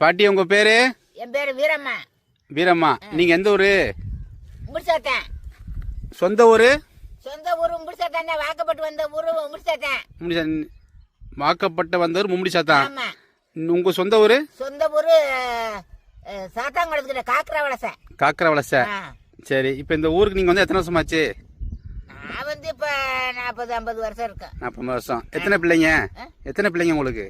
பாட்டி உங்க பேரு? என் பேரு வீரம்மா. வீரம்மா. நீங்க எந்த ஊரு? முடிச்சாத்தேன் சொந்த ஊரு? சொந்த ஊரு முடிச்சாத்தான் வாக்கப்பட்டு வந்த ஊரு முடிச்சாத்தேன் மும்முடி சா- வாக்கப்பட்ட வந்தவர் மும்முடி சாத்தான் ஆமா. உங்க சொந்த ஊரு? சொந்த ஊரு சாத்தாங்குளத்துக்கிட்ட காக்கரா வளசை காக்கரை வளச ஆ. சரி இப்போ இந்த ஊருக்கு நீங்க வந்து எத்தனை வருஷம் ஆச்சு நான் வந்து இப்ப நாற்பது ஐம்பது வருஷம் இருக்கேன். நாற்பது வருஷம். எத்தனை பிள்ளைங்க? எத்தனை பிள்ளைங்க உங்களுக்கு?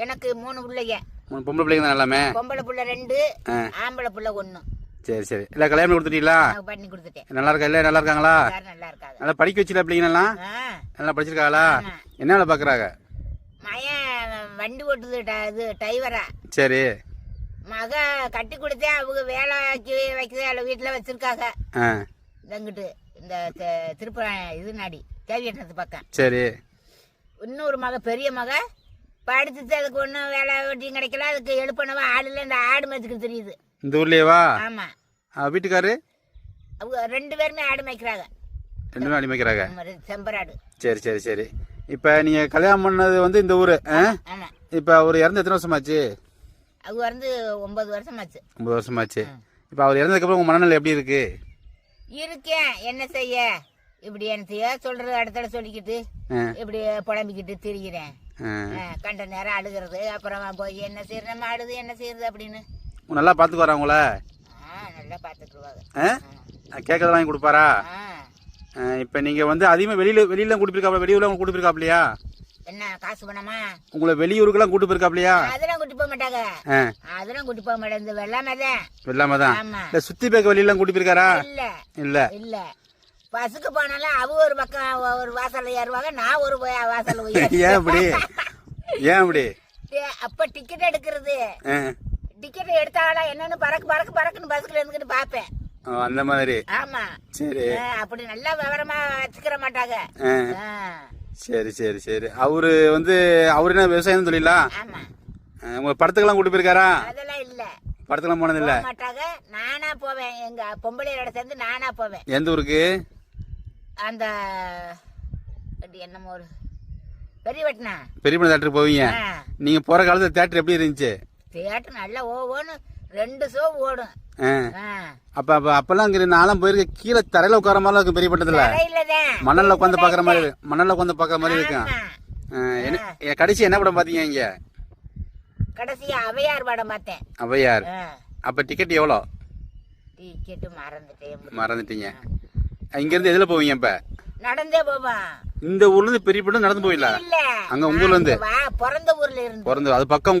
எனக்கு மூணு பிள்ளைங்க. மூணு பொம்பளை பிள்ளைங்க தான் எல்லாமே? பொம்பளை புள்ள ரெண்டு. ஆம்பளை புள்ள ஒண்ணு. சரி சரி. இல்லை கல்யாணம் கொடுத்துட்டீங்களா? பண்ணி கொடுத்துட்டேன். நல்லா இருக்கா இல்லை நல்லா இருக்காங்களா? நல்லா இருக்காங்க. நல்லா படிக்க வச்சுல பிள்ளைங்கலாம் ஆ. நல்லா படிச்சிருக்காங்களா. என்ன வேலை பார்க்குறாங்க மயன் வண்டி ஓட்டுது இது டிரைவரா. சரி. மக கட்டி கொடுத்தேன் அவங்க வேலைக்கு வைக்கிறது அதில் வீட்டில் வச்சிருக்காங்க. ஆ. இங்கிட்டு இந்த தி- திருப்பரம் இது நாடி தேவியட்டத்து பக்கம். சரி. இன்னொரு மக பெரிய மக படிச்சுட்டு அதுக்கு ஒன்றும் வேலை வெட்டியும் கிடைக்கல. அதுக்கு எழுப்பனவா ஆள் இல்லை. இந்த ஆடு மேய்ச்சிக்கு தெரியுது. இந்த ஊர்லேயேவா ஆமா. ஆ, வீட்டுக்காரு? அவங்க ரெண்டு பேருமே ஆடு மேய்க்கிறாங்க. ரெண்டுமே அடிமைக்கிறாங்க ஆமா, ரெ- செம்பராடு. சரி சரி சரி. இப்போ நீங்கள் கல்யாணம் பண்ணது வந்து இந்த ஊர் ஆ? ஆமா இப்போ அவர் இறந்து எத்தனை வருஷமாச்சு? அவங்க வந்து ஒன்பது வருஷமாச்சு. ஒன்பது வருஷமாச்சு. இப்போ அவர் இறந்ததுக்கப்புறம் உங்கள் மனநிலை எப்படி இருக்கு? இருக்கேன் என்ன செய்ய? இப்படி என்னத்தையோ சொல்றது அடுத்தட சொல்லிக்கிட்டு ஆ. இப்படி புலம்பிக்கிட்டு திரிகிறேன் கண்ட நேரம் அழுகிறது அப்புறமா போய் என்ன செய்யறது நம்ம அழுது என்ன செய்யறது அப்படின்னு. நல்லா பார்த்துக்குவாரா உங்கள? நல்லா பார்த்துக்குருவாங்க கேட்கறது வாங்கி கொடுப்பாரா? இப்போ நீங்கள் வந்து அதிகமாக வெளியில் வெளியிலாம் கூட்டு போயிருக்காப்ல வெளியூர்லாம் கூட்டு போயிருக்காப்லையா? என்ன காசு பணமா? உங்களை வெளியூருக்கெல்லாம் கூட்டு போயிருக்காப்லையா? அதெல்லாம் கூட்டி போக மாட்டாங்க. அதெல்லாம் கூட்டி போக மாட்டாங்க. வெள்ளாமை தான். வெள்ளாம தான். சுற்றி பார்க்க வெளியெல்லாம் கூட்டி போயிருக்காரா? இல்ல. இல்லை. இல்ல. பஸ்ஸுக்கு போனாலும் அவ ஒரு பக்கம் ஒரு வாசல்ல ஏறுவாங்க நான் ஒரு போய் வாசல்ல ஏன் அப்படி? ஏன் அப்படி? அப்ப டிக்கெட் எடுக்கிறது. டிக்கெட் எடுத்தாலும் என்னன்னு பறக்கு பறக்கு பறக்குன்னு பஸ்ஸுக்குள்ள இருந்துக்கிட்டு பாப்பேன் அந்த மாதிரி. ஆமா. சரி. அப்படி நல்லா விவரமா வச்சுக்கிற மாட்டாங்க. சரி சரி சரி. அவரு வந்து அவரு என்ன விவசாயம் தொழிலா உங்க படத்துக்கெல்லாம் கூட்டு போயிருக்காரா? அதெல்லாம் இல்ல. படத்துக்கெல்லாம் போனது இல்ல மாட்டாங்க. நானா போவேன். எங்க பொம்பளையோட சேர்ந்து நானா போவேன். எந்த ஊருக்கு? அந்த என்னமோ ஒரு பெரிய வெட்டினா? பெரியப்பட தேட்டருக்கு போவீங்க. நீங்க போற காலத்துல தேட்டர் எப்படி இருந்துச்சு? தியேட்டர் நல்லா ஓவோன்னு ரெண்டு ஷோ ஓடும். அப்ப அப்ப அப்பெல்லாம் இங்க நானும் போயிருக்க கீழே தரையில உட்கார மாதிரி இருக்கும் பெரிய பட்டத்துல. மணல்ல உட்காந்து பாக்குற மாதிரி. மணல்ல உட்காந்து பாக்குற மாதிரி இருக்கும். என்ன- கடைசி என்ன படம் பாத்தீங்க இங்க? கடைசியா அவையார் படம் பார்த்தேன். அவையார். அப்ப டிக்கெட் எவ்வளோ? டிக்கெட்டு மறந்துட்டேன். மறந்துட்டீங்க. இங்க இருந்து எதுல போவீங்க இப்ப? நடந்தே போவான் இந்த ஊர்ல இருந்து பெரிய படம் நடந்து போயிடல இல்ல. அங்க உங்க ஊர்ல இருந்து? பிறந்த ஊர்ல இருந்து. பிறந்து அது பக்கம்